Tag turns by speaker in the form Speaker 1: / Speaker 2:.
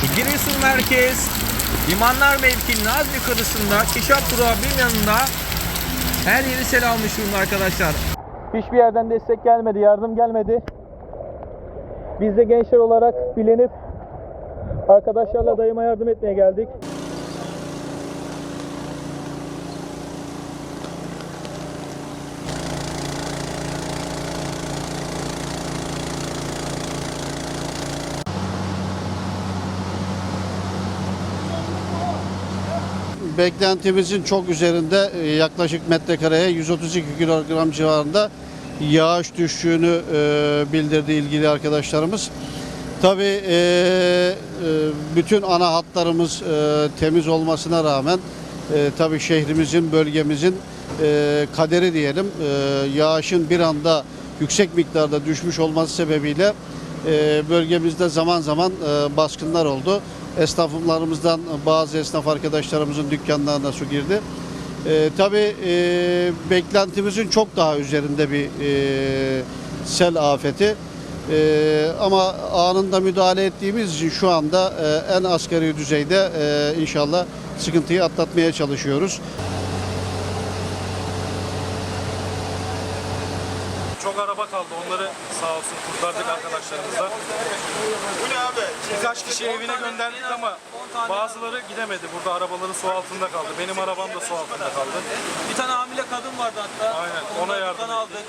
Speaker 1: Giresun Merkez Limanlar Mevki'nin az yukarısında Keşap Durağı bir yanında her yeri sel almış durumda arkadaşlar. Hiçbir yerden destek gelmedi, yardım gelmedi. Biz de gençler olarak bilenip arkadaşlarla dayıma yardım etmeye geldik.
Speaker 2: Beklentimizin çok üzerinde e, yaklaşık metrekareye 132 kilogram civarında yağış düştüğünü e, bildirdi ilgili arkadaşlarımız. Tabii e, bütün ana hatlarımız temiz olmasına rağmen tabii şehrimizin, bölgemizin kaderi diyelim yağışın bir anda yüksek miktarda düşmüş olması sebebiyle e, bölgemizde zaman zaman e, baskınlar oldu. Esnaflarımızdan bazı esnaf arkadaşlarımızın dükkanlarına su girdi. E, tabii e, beklentimizin çok daha üzerinde bir e, sel afeti. E, ama anında müdahale ettiğimiz için şu anda e, en asgari düzeyde e, inşallah sıkıntıyı atlatmaya çalışıyoruz.
Speaker 3: Çok araba kaldı. Onları sağ olsun kurtardık arkadaşlarımızla. Bu ne abi? Birkaç kişi evine gönderdik ama bazıları gidemedi. Burada arabaları su altında kaldı. Benim arabam da su altında kaldı.
Speaker 4: Bir tane hamile kadın vardı hatta.
Speaker 3: Aynen, ona yardım
Speaker 4: aldık.